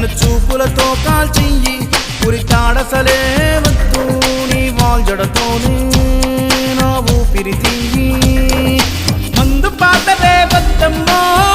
నన్ను చూపులతో కాల్చెయ్యి ఉరితాడసలే వద్దు నీ వాల్జడతోనే నా ఊపిరి తీయి. మందు పాతరే వద్దమ్మో ముద్దు